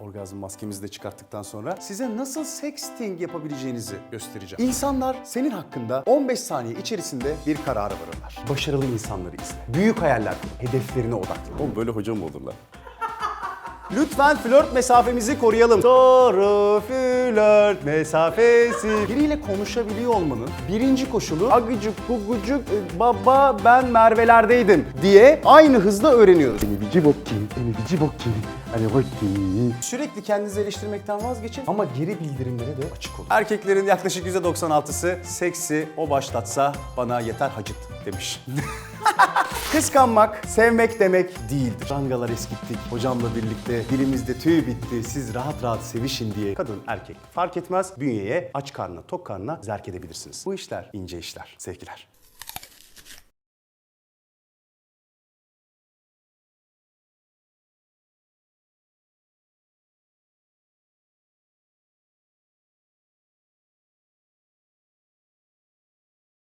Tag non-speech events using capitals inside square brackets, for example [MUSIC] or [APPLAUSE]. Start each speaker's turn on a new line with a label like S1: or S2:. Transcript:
S1: orgazm maskemizi de çıkarttıktan sonra size nasıl sexting yapabileceğinizi göstereceğim. İnsanlar senin hakkında 15 saniye içerisinde bir karara varırlar. Başarılı insanları izle. Büyük hayaller kur. Hedeflerine odaklan. Oğlum böyle hoca mı olur lan? Lütfen flört mesafemizi koruyalım. Soru flört mesafesi. Biriyle konuşabiliyor olmanın birinci koşulu agıcık gugucuk e, baba ben Merve'lerdeydim diye aynı hızda öğreniyoruz. Eni bici bokki, eni bici bokki, hani bokki. Sürekli kendinizi eleştirmekten vazgeçin ama geri bildirimlere de açık olun. Erkeklerin yaklaşık %96'sı seksi o başlatsa bana yeter hacıt demiş. [LAUGHS] Kıskanmak, sevmek demek değildir. Rangalar eskittik, hocamla birlikte dilimizde tüy bitti, siz rahat rahat sevişin diye kadın, erkek fark etmez bünyeye, aç karnına, tok karnına zerk edebilirsiniz. Bu işler ince işler, sevgiler.